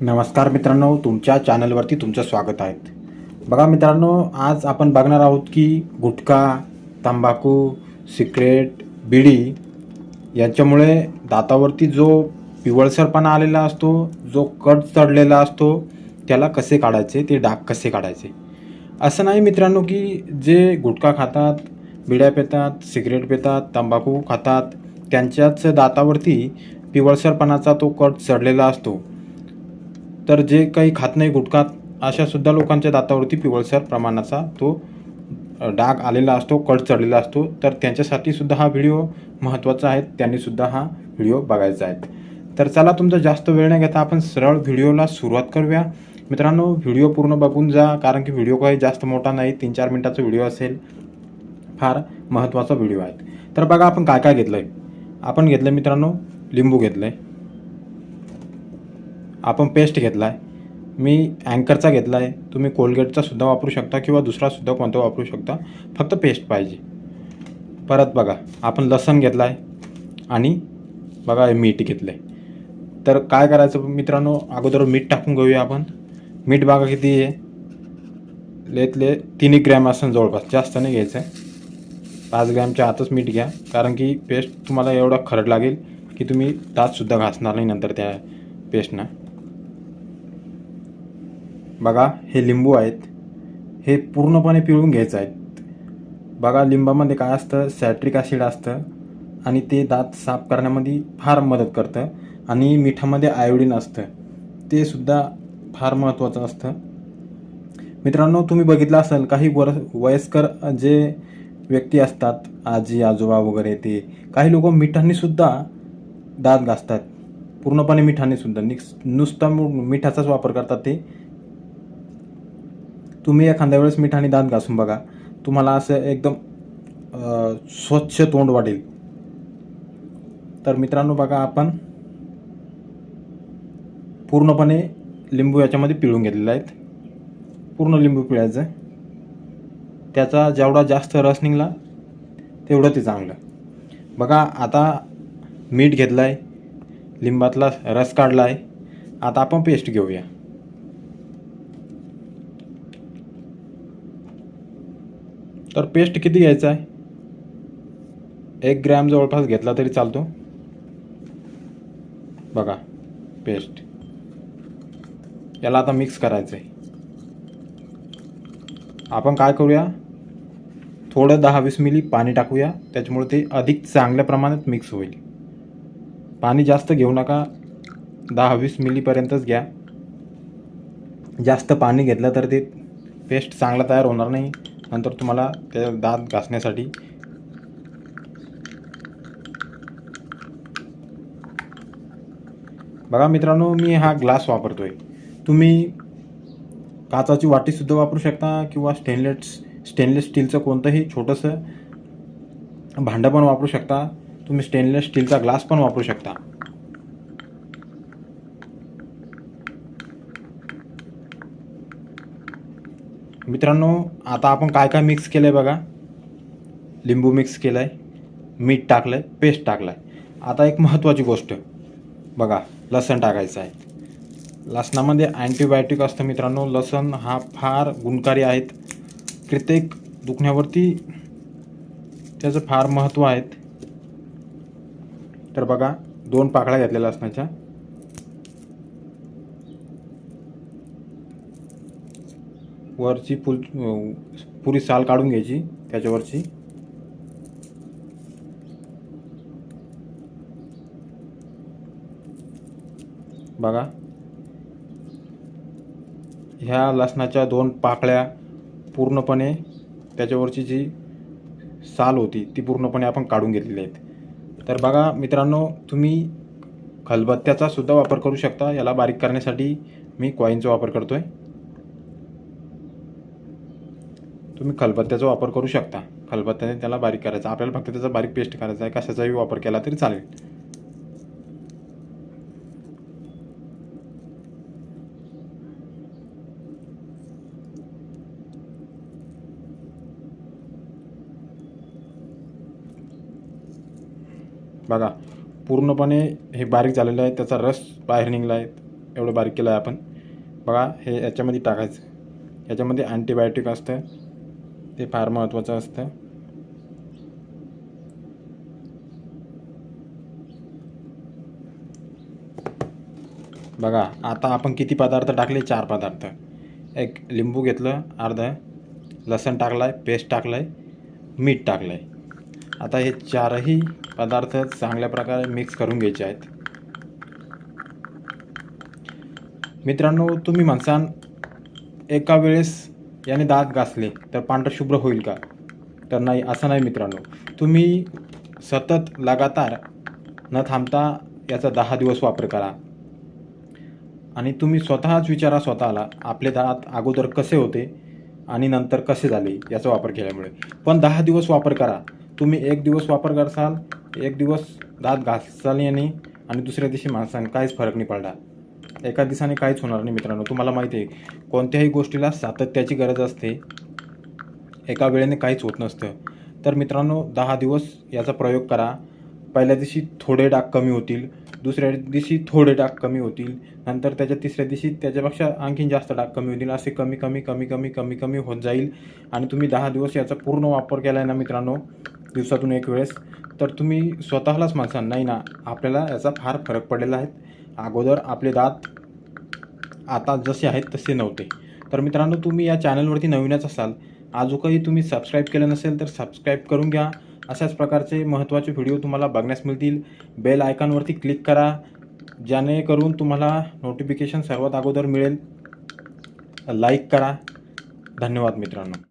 नमस्कार मित्रांनो तुमच्या चॅनलवरती तुमचं स्वागत आहे. बघा मित्रांनो आज आपण बघणार आहोत की गुटखा तंबाखू सिगरेट बिडी यांच्यामुळे दातावरती जो पिवळसरपणा आलेला असतो जो कट चढलेला असतो त्याला कसे काढायचे ते डाग कसे काढायचे? असं नाही मित्रांनो की जे गुटखा खातात बिड्या पितात सिगरेट पितात तंबाखू खातात त्यांच्याच दातावरती पिवळसरपणाचा तो कट चढलेला असतो. तर जे काही खात नाही गुटखात अशासुद्धा लोकांच्या दातावरती पिवळसर प्रमाणाचा तो डाग आलेला असतो कट चढलेला असतो. तर त्यांच्यासाठी सुद्धा हा व्हिडिओ महत्त्वाचा आहे. त्यांनीसुद्धा हा व्हिडिओ बघायचा आहे. तर चला तुमचा जास्त वेळ नाही घेता आपण सरळ व्हिडिओला सुरुवात करूया. मित्रांनो व्हिडिओ पूर्ण बघून जा कारण की व्हिडिओ काही जास्त मोठा नाही तीन चार मिनटाचा व्हिडिओ असेल फार महत्त्वाचा व्हिडिओ आहे. तर बघा आपण काय काय घेतलं आहे आपण घेतलं मित्रांनो लिंबू घेतलं आहे आपण पेस्ट घेतला आहे मी अँकरचा घेतला आहे तुम्ही कोलगेटचा सुद्धा वापरू शकता किंवा दुसरासुद्धा कोणता वापरू शकता फक्त पेस्ट पाहिजे. परत बघा आपण लसण घेतला आहे आणि बघा मीठ घेतलं आहे तर काय करायचं मित्रांनो अगोदर मीठ टाकून घेऊया आपण. मीठ बघा किती आहे. लेतले तीन ग्रॅम असं जवळपास जास्त नाही घ्यायचं आहे पाच ग्रॅमच्या आतच मीठ घ्या कारण की पेस्ट तुम्हाला एवढा खरड लागेल की तुम्ही दातसुद्धा घासणार नाही नंतर त्या पेस्टनं बघा हे लिंबू आहेत. हे पूर्णपणे पिळून घ्यायचं आहेत. बघा लिंबामध्ये काय असतं? सॅट्रिक ॲसिड असतं आणि ते दात साफ करण्यामध्ये फार मदत करतं आणि मिठामध्ये आयोडीन असतं. ते सुद्धा फार महत्त्वाचं असतं. मित्रांनो तुम्ही बघितलं असेल काही वर वयस्कर जे व्यक्ती असतात आजी आजोबा वगैरे ते काही लोक मिठानेसुद्धा दात घासतात. पूर्णपणे मिठानेसुद्धा निक्स नुसता मिठाचाच वापर करतात ते. तुम्ही एखाद्या वेळेस मीठ आणि दात घासून बघा. तुम्हाला असं एकदम स्वच्छ तोंड वाढेल तर मित्रांनो बघा आपण पूर्णपणे लिंबू याच्यामध्ये पिळून घेतलेले आहेत. पूर्ण लिंबू पिळायचं त्याचा जेवढा जास्त रस निघला तेवढं ते चांगलं. बघा आता मीठ घेतलं आहे लिंबातला रस काढला आहे आता आपण पेस्ट घेऊया. तर पेस्ट किती घ्यायचा आहे? एक ग्रॅम जवळपास घेतला तरी चालतो. बघा पेस्ट. याला आता मिक्स करायचं आहे आपण काय करूया? थोडं दहा वीस मिली पाणी टाकूया. त्याच्यामुळे ते अधिक चांगल्या प्रमाणात मिक्स होईल. पाणी जास्त घेऊ नका. दहा वीस मिलीपर्यंतच घ्या. जास्त पाणी घेतलं तर ते पेस्ट चांगला तयार होणार नाही. नंतर तुम्हाला त्या दात घासण्यासाठी बघा मित्रांनो मी हा ग्लास वापरतोय. तुम्ही काचाची वाटीसुद्धा वापरू शकता किंवा स्टेनलेस स्टेनलेस स्टीलचं कोणतंही छोटंसं भांडं पण वापरू शकता. तुम्ही स्टेनलेस स्टीलचा ग्लास पण वापरू शकता. मित्रांनो आता आपण काय काय मिक्स केलं आहे बघा. लिंबू मिक्स केलं आहे मीठ टाकलं आहे पेस्ट टाकलं आहे आता एक महत्त्वाची गोष्ट बघा लसण टाकायचं आहे. लसणामध्ये अँटीबायोटिक असतं मित्रांनो. लसण हा फार गुणकारी आहेत. कित्येक दुखण्यावरती त्याचं फार महत्त्व आहेत. तर बघा दोन पाकळ्या घेतलेल्या लसणाच्या. वरची फुल पुरी साल काढून घ्यायची त्याच्यावरची. बघा. ह्या लसणाच्या दोन पाकळ्या पूर्णपणे त्याच्यावरची जी साल होती ती पूर्णपणे आपण काढून घेतलेली आहेत. तर बघा मित्रांनो तुम्ही खलबत्त्याचा सुद्धा वापर करू शकता. याला बारीक करण्यासाठी मी कॉईनचा वापर करतो आहे तुम्ही खलबत्त्याचा वापर करू शकता. खलबत्त्याने त्याला बारीक करायचा. आपल्याला फक्त त्याचा बारीक पेस्ट करायचा आहे. कशाचाही वापर केला तरी चालेल. बघा पूर्णपणे हे बारीक झालेलं आहे. त्याचा रस बाहेर निघला आहे एवढं बारीक केलं आहे आपण. बघा हे याच्यामध्ये टाकायचं. याच्यामध्ये अँटीबायोटिक असतं. ते फार महत्त्वाचं असतं. बघा आता आपण किती पदार्थ टाकले? चार पदार्थ. एक लिंबू घेतलं अर्धा. लसण टाकला आहे पेस्ट टाकलं आहे मीठ टाकलं आहे आता हे चारही पदार्थ चांगल्या प्रकारे मिक्स करून घ्यायचे आहेत. मित्रांनो तुम्ही म्हणसान एका वेळेस याने दात घासले तर पांढरं शुभ्र होईल का? तर नाही असं नाही मित्रांनो. तुम्ही सतत लगातार न थांबता याचा दहा दिवस वापर करा. आणि तुम्ही स्वतःच विचारा स्वतःला आपले दात अगोदर कसे होते आणि नंतर कसे झाले याचा वापर केल्यामुळे. पण दहा दिवस वापर करा. तुम्ही एक दिवस वापर करसाल एक दिवस दात घासाल याने आणि दुसऱ्या दिवशी माणसाने काहीच फरक नाही पडला एका दिवसाने काहीच होणार नाही मित्रांनो. तुम्हाला माहिती आहे कोणत्याही गोष्टीला सातत्याची गरज असते. एका वेळेने काहीच होत नसतं. तर मित्रांनो दहा दिवस याचा प्रयोग करा. पहिल्या दिवशी थोडे डाग कमी होतील दुसऱ्या दिवशी थोडे डाग कमी होतील नंतर त्याच्या तिसऱ्या दिवशी त्याच्यापेक्षा आणखीन जास्त डाग कमी होतील. असे कमी कमी कमी कमी कमी कमी होत जाईल. आणि तुम्ही दहा दिवस याचा पूर्ण वापर केला आहे ना मित्रांनो दिवसातून एक वेळेस तर तुम्ही स्वतःलाच म्हणसान नाही ना आपल्याला याचा फार फरक पडलेला आहे. अगोदर आपले दात आता जसे आहेत तसे नव्हते. तर मित्रांनो तुम्ही या चॅनलवरती नवीनच असाल अजूनही तुम्ही सबस्क्राईब केलं नसेल तर सबस्क्राईब करून घ्या. अशाच प्रकारचे महत्त्वाचे व्हिडिओ तुम्हाला बघण्यास मिळतील. बेल आयकॉनवरती क्लिक करा जेणेकरून तुम्हाला नोटिफिकेशन सर्वात अगोदर मिळेल. लाईक करा. धन्यवाद मित्रांनो.